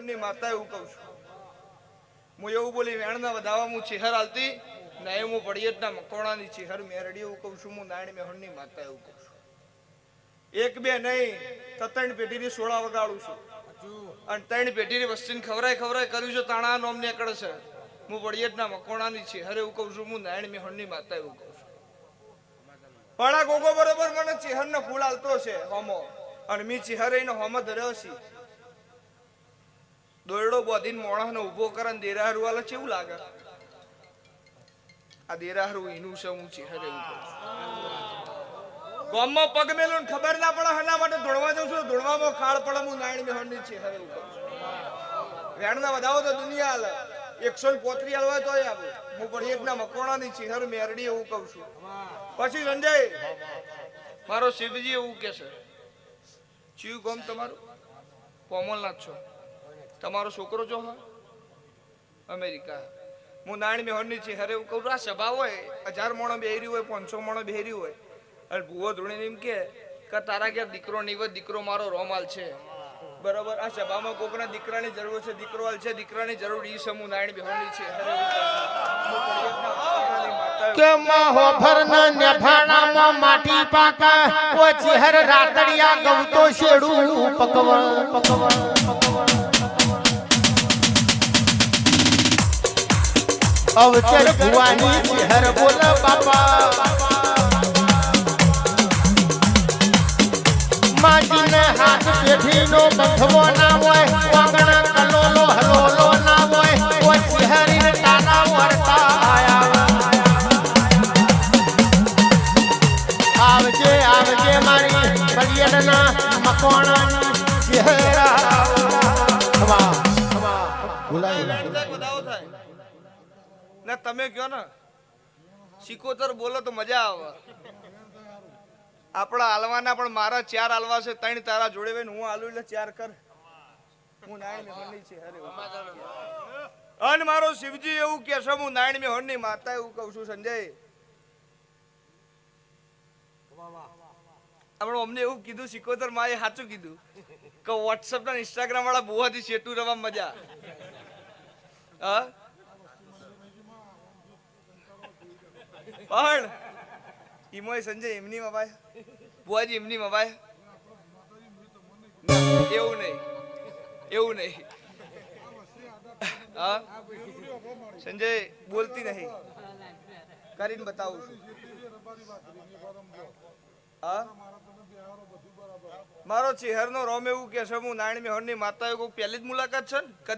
ની માતા એવું કહું છું. હું એવું બોલી, વેણના વધાવા હું ચેહર હાલતી ના હું પડિયતના મકોણાની ચેહર મેરડી એવું કહું છું, હું નાયણ મેહણની માતા એવું કહું છું. એક બે નહીં, તો ત્રણ પેઢીની સોળા વગાડું છું. અને ત્રણ પેઢીની વસ્તીને ખવરાય ખવરાય કર્યું છે, તાણા નોમ નીકળે છે. હું પડિયતના મકોણાની ચેહર એવું કહું છું, હું નાયણ મેહણની માતા એવું કહું છું. પણ આ ગોગો બરોબર મને ચેહરનો ફૂલ હાલતો છે, હોમો. અને મી ચેહર એનો હોમો ધર્યો છે. દોરડો બોધીને મોણાને ઊભો કરે ને દેરાહારું વાલે કેવું લાગે? આ દેરાહરુ એનું છે, હું ચેહર એવું ગામમાં પગ મેલો ને ખબર ના પડે હના માટે દોડવા જાઉં છું દોડવામાં ખાળ પડે, હું નાયણ મેહોણની ચેહર છે, હરે છું વેણના વધાવો તો દુનિયા હાલે એકસો ને પોત્રી હાલવા તો આવે હું પણ એકના મકોણાની ચેહર મેરડી એવું કહું છું. પછી સંજય, મારો શિવજી એવું કે છે. ચિયું ગોમ તમારું? કોમલનાથ છો. તમારો છોકરો જો હોય? અમેરિકા. હું નાણ મેહોરની છે હરે એવું કહું, આ સભા હોય, હજાર મોણો બેહરી હોય, પાંચસો મોણો બેહરી હોય. અને ભૂવો ધૂણીને એમ કે તારા ક્યાં દીકરો નહીં દીકરો મારો રોમાલ છે. બરાબર, આ સભામાં કોકના દીકરાની જરૂર છે, દીકરો હાલ છે, દીકરાની જરૂર ઈ સમૂહ હું નાણ છે. હું કે મહો ભરના અવચર ભુવાની હર બોલ બાપા. માજીને હાથ પેઢીનો બંધવો ના હોય, વાગણ કલોલો હલોલો ના હોય, કોઈ ચહેરીને તાના વરતા આયા. આવજે આવજે મારી બલિયડના મકોણાની ખમા ભૂલાય ને તમે કયો ને, સિકોતર બોલો તો મજા આવે. આપણા હાલવાના પણ મારા ચાર હાલવા છે, ત્રણ તારા જોડે હું હાલું એટલે ચાર કર. હું નાયણ મેહોરની છે અરે અન મારો શિવજી એવું કે છે, હું નાયણ મેહોરની માતા એવું કહું છું, સંજય. આપણે અમને એવું કીધું, સિકોતર માએ સાચું કીધું, કે વોટ્સઅપ ના ઇન્સ્ટાગ્રામ વાળા બુવાથી શેટુ રવા મજા. હા? પણ ઈમોય સંજય, એમની મવાય બુઆજી એમની મવાય એવું નહીં. એવું નહીં. હા? સંજય બોલતી નહીં. કરીને બતાવું છું. મારો ચહેરનો રોમ એવું કે છે, હું નારાયણ મેહોરની માતા એવું પહેલી જ મુલાકાત છે ને? કદી